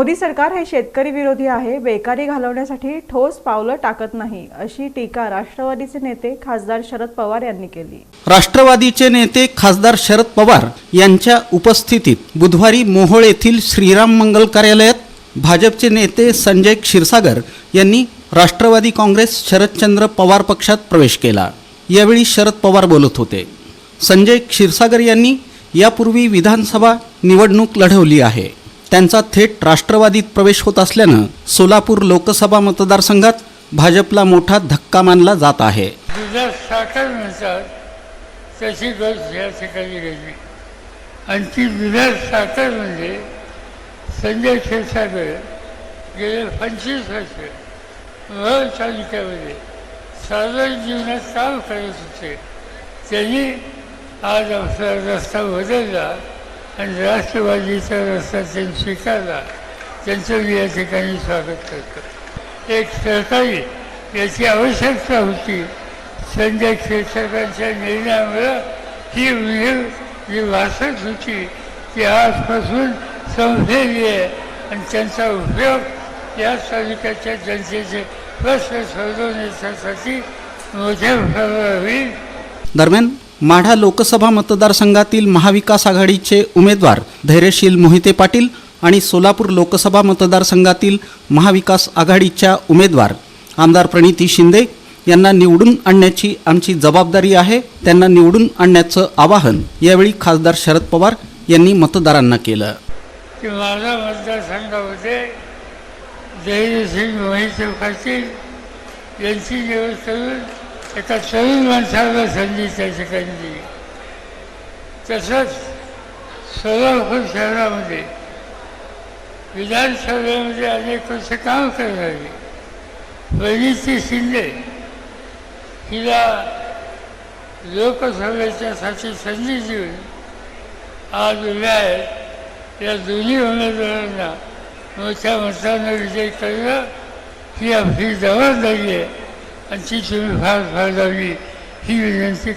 मोदी सरकार हे शेतकरी विरोधी आहे बेकारी घालवण्यासाठी ठोस पावलं टाकत नाही अशी टीका राष्ट्रवादीचे नेते खासदार शरद पवार यांनी केली. राष्ट्रवादीचे नेते खासदार शरद पवार यांच्या उपस्थितीत बुधवारी मोहोळ येथील श्रीराम मंगल कार्यालयात भाजपचे नेते संजय क्षीरसागर यांनी राष्ट्रवादी काँग्रेस शरदचंद्र पवार पक्षात प्रवेश केला. यावेळी शरद पवार बोलत होते. संजय क्षीरसागर यांनी यापूर्वी विधानसभा निवडणूक लढवली आहे. त्यांचा थेट राष्ट्रवादीत प्रवेश होत असल्यानं सोलापूर लोकसभा मतदारसंघात भाजपला मोठा धक्का मानला जात आहे. दुधात साखर म्हणतात तशी गोष्ट या ठिकाणी घडली. आणि ती दुधात साखर म्हणजे संजय क्षीरसागर गेले पंचवीस वर्ष वळ तालुक्यामध्ये साधारण जीवनात काम करत होते. त्यांनी आज आपला रस्ता बदलला. आणि राष्ट्रवादीचा रस्ता त्यांनी स्वीकारला त्यांचं मी या ठिकाणी स्वागत करतो. एक सरकारी याची आवश्यकता होती. संजय क्षीरसागरांच्या निर्णयामुळं ही विहीर जी वाचत होती ती आजपासून संपलेली आहे. आणि त्यांचा उपयोग या तालुक्याच्या जनतेचे प्रश्न सोडवण्यासाठी मोठ्या प्रमाणावर होईल. दरम्यान माढा लोकसभा मतदारसंघातील महाविकास आघाडीचे उमेदवार धैर्यशील मोहिते पाटील आणि सोलापूर लोकसभा मतदारसंघातील महाविकास आघाडीच्या उमेदवार आमदार प्रणिती शिंदे यांना निवडून आणण्याची आमची जबाबदारी आहे. त्यांना निवडून आणण्याचं आवाहन यावेळी खासदार शरद पवार यांनी मतदारांना केलं. की माझा मतदारसंघामध्ये जयसिंग मोहिते पाटील यांची निवड करून एका तरुण माणसाला संधी त्या ठिकाणी दिली तसंच सोलापूर शहरामध्ये विधानसभेमध्ये अनेक वर्ष काम करणारी वैनीती शिंदे हिला लोकसभेच्यासाठी संधी देऊन आज उभ्या आहेत. या दोन्ही उमेदवारांना मोठ्या मतानं विजय करणं ही आपली जबाबदारी आहे. आणि ती तुम्ही फार ही विनंती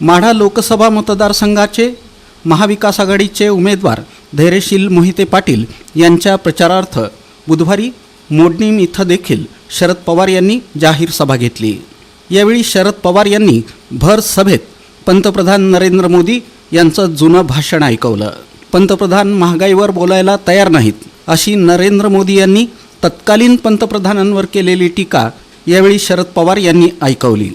माढा लोकसभा मतदारसंघाचे महाविकास आघाडीचे उमेदवार धैर्यशील मोहिते पाटील यांच्या प्रचारार्थ बुधवारी मोडणीम इथं देखील शरद पवार यांनी जाहीर सभा घेतली. यावेळी शरद पवार यांनी भर सभेत पंतप्रधान नरेंद्र मोदी यांचं जुनं भाषण ऐकवलं. पंतप्रधान महागाईवर बोलायला तयार नाहीत अशी नरेंद्र मोदी यांनी तत्कालीन पंतप्रधानांवर केलेली टीका यावेळी शरद पवार यांनी ऐकवली.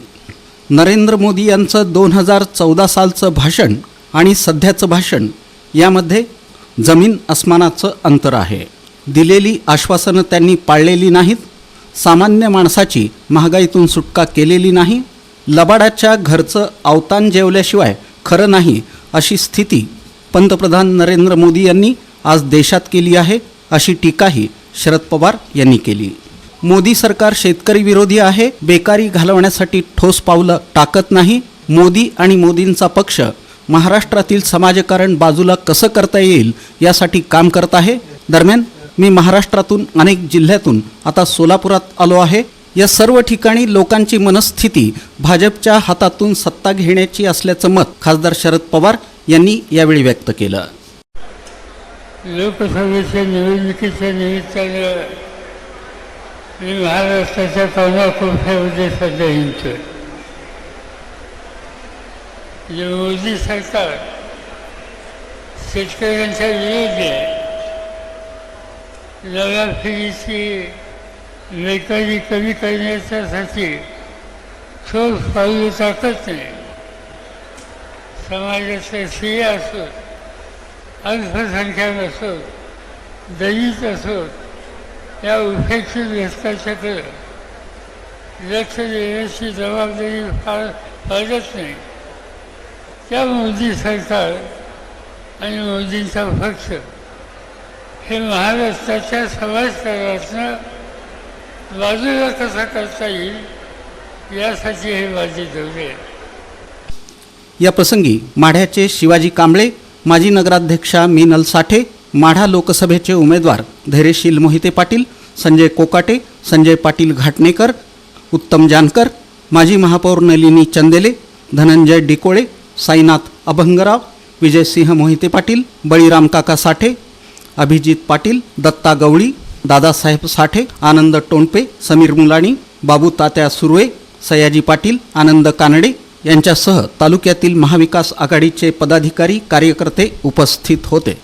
नरेंद्र मोदी यांचं दोन हजार चौदा सालचं भाषण आणि सध्याचं भाषण यामध्ये जमीन अस्मानाचं अंतर आहे. दिलेली आश्वासनं त्यांनी पाळलेली नाहीत सामान्य माणसाची महागाईतून सुटका केलेली नाही लबाडाच्या घरचं अवतान जेवल्याशिवाय खरं नाही अशी स्थिती पंतप्रधान नरेंद्र मोदी यांनी आज देशात केली आहे अशी टीकाही शरद पवार यांनी केली. मोदी सरकार शेतकरी विरोधी आहे बेकारी घालवण्यासाठी ठोस पावलं टाकत नाही मोदी आणि मोदींचा पक्ष महाराष्ट्रातील समाजकारण बाजूला कसं करता येईल यासाठी काम करत आहे. दरम्यान मी महाराष्ट्रातून अनेक जिल्ह्यातून आता सोलापुरात आलो आहे. या सर्व ठिकाणी लोकांची मनस्थिती भाजपच्या हातातून सत्ता घेण्याची असल्याचं मत खासदार शरद पवार यांनी यावेळी व्यक्त केलं. लोकसभेच्या निवडणुकीच्या निमित्तानं मी महाराष्ट्राच्या कानाकोपऱ्यामध्ये सध्या हिंडतोय. जे मोदी सरकार शेतकऱ्यांच्या विरोधी आहे नव्या बेकारी कमी करण्याच्यासाठी ठोस पाऊल टाकत नाही. समाजाचे स्त्रिया असोत अल्पसंख्याक असोत दलित असोत या उपेक्षित घटकाच्याकडे लक्ष देण्याची जबाबदारी फार पाळत नाही. त्या मोदी सरकार आणि मोदींचा पक्ष हे महाराष्ट्राच्या समाजकारणातनं बाजूला कसा करता येईल यासाठी हे माझे दौरे आहे. या प्रसंगी माढ्याचे शिवाजी कांबळे माजी नगराध्यक्षा मीनल साठे माढा लोकसभेचे उमेदवार धैर्यशील मोहिते पाटील संजय कोकाटे संजय पाटील घाटणेकर उत्तम जानकर माजी महापौर नलिनी चंदेले धनंजय डिकोळे साईनाथ अभंगराव विजयसिंह मोहिते पाटील बळीराम काका साठे अभिजित पाटील दत्ता गवळी दादासाहेब साठे आनंद टोणपे समीर मुलाणी बाबू तात्या सुर्वे सयाजी पाटील आनंद कानडे यांच्यासह तालुक्यातील महाविकास आघाडीचे पदाधिकारी कार्यकर्ते उपस्थित होते.